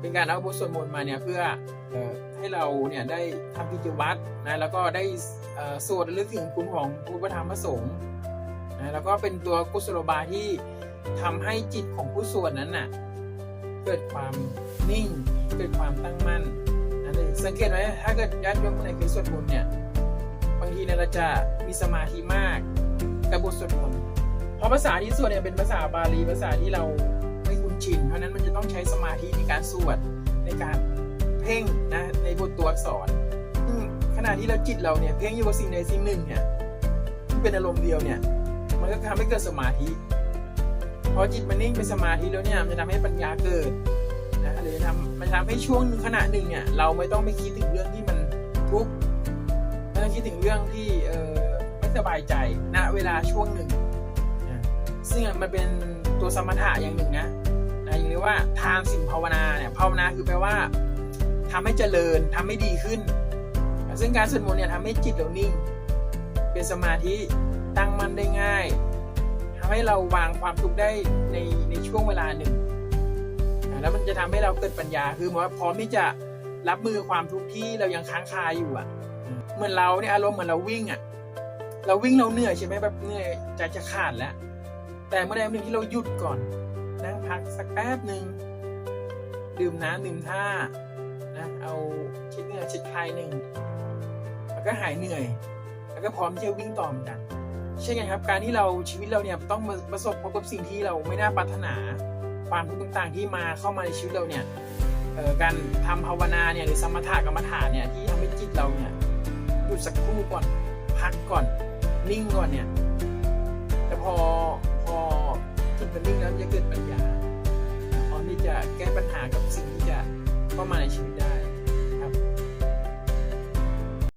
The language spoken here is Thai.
เป็นการเอาบทสวดมนต์มาเนี่ยเพื่ออให้เราเนี่ยได้ทำกิจวัตรนะแล้วก็ได้สวดระลึกถึงคุณของพระพุทธรรมพระสงฆ์นะแล้วก็เป็นตัวกุศโลบายที่ทำให้จิตของผู้สวดนั้นน่ะเกิดความนิ่งเกิดความตั้งมั่นนะสังเกตไหมถ้าเกิดญาติโยมคนไหนเคยสวดมนต์เนี่ยบางทีเนี่ยเราจะมีสมาธิมากกับบทสวดมนต์เพราะภาษาที่สวดเนี่ยเป็นภาษาบาลีภาษาที่เราไม่คุ้นชินเพราะนั้นมัน ต้องใช้สมาธิในการสวดในการเพ่งนะในบทตัวอักษรขณะที่เราจิตเราเนี่ยเพ่งอยู่กับสิ่งใดสิ่งหนึ่งเนี่ยที่เป็นอารมณ์เดียวเนี่ย มันก็ทำให้เกิดสมาธิพอจิตมันนิ่งเป็นสมาธิแล้วเนี่ยมันจะทำให้ปัญญาเกิดนะหรือทำมันทำให้ช่วงหนึ่งขณะหนึ่งเนี่ยเราไม่ต้องไปคิดถึงเรื่องที่มันทุกข์ไม่ต้องคิดถึงเรื่องที่เออไม่สบายใจณเวลาช่วงหนึ่งนะซึ่งมันเป็นตัวสมถะอย่างหนึ่งนะ อย่างนี้ว่าทานสิ่งภาวนาเนี่ยภาวนาคือแปลว่าทำให้เจริญทำให้ดีขึ้น ซึ่งการสวดมนต์เนี่ยทำให้จิตเรานิ่ง เป็นสมาธิตั้งมั่นได้ง่ายทำให้เราวางความทุกข์ได้ในในช่วงเวลาหนึ่ง แล้วมันจะทำให้เราเกิดปัญญาคือหมายว่าพร้อมที่จะรับมือความทุกข์ที่เรายังค้างคาอยู่อะเหมือนเราเนี่ยอารมณ์เหมือนเราวิ่งอะเราวิ่งเราเหนื่อยใช่ไหมแบบเหนื่อยใจจะขาดแล้ว แต่เมื่อใดเมื่อหนึ่งที่เราหยุดก่อน นั่งพักสักแป๊บหนึ่งดื่มน้ำดื่มท่านะเอาชิดเหงื่อชิดคลายหนึ่งแล้วก็หายเหนื่อย แล้วก็พร้อมที่จะวิ่งต่อเหมือนกันใช่ไงครับ การที่เราชีวิตเราเนี่ยต้องมาประสบพบกับสิ่งที่เราไม่น่าปรารถนาความทุกข์ต่างๆที่มาเข้ามาในชีวิตเราเนี่ยเอ่อการทำภาวนาเนี่ยหรือสมถะกรรมฐานเนี่ยที่ทำให้จิตเราเนี่ยหยุดสักครู่ก่อนพักก่อนนิ่งก่อนเนี่ยแต่พอ พอจิตมันนิ่งแล้วจะเกิดปัญญาพร้อมที่จะแก้ปัญหากับสิ่งที่จะเข้ามาในชีวิตได้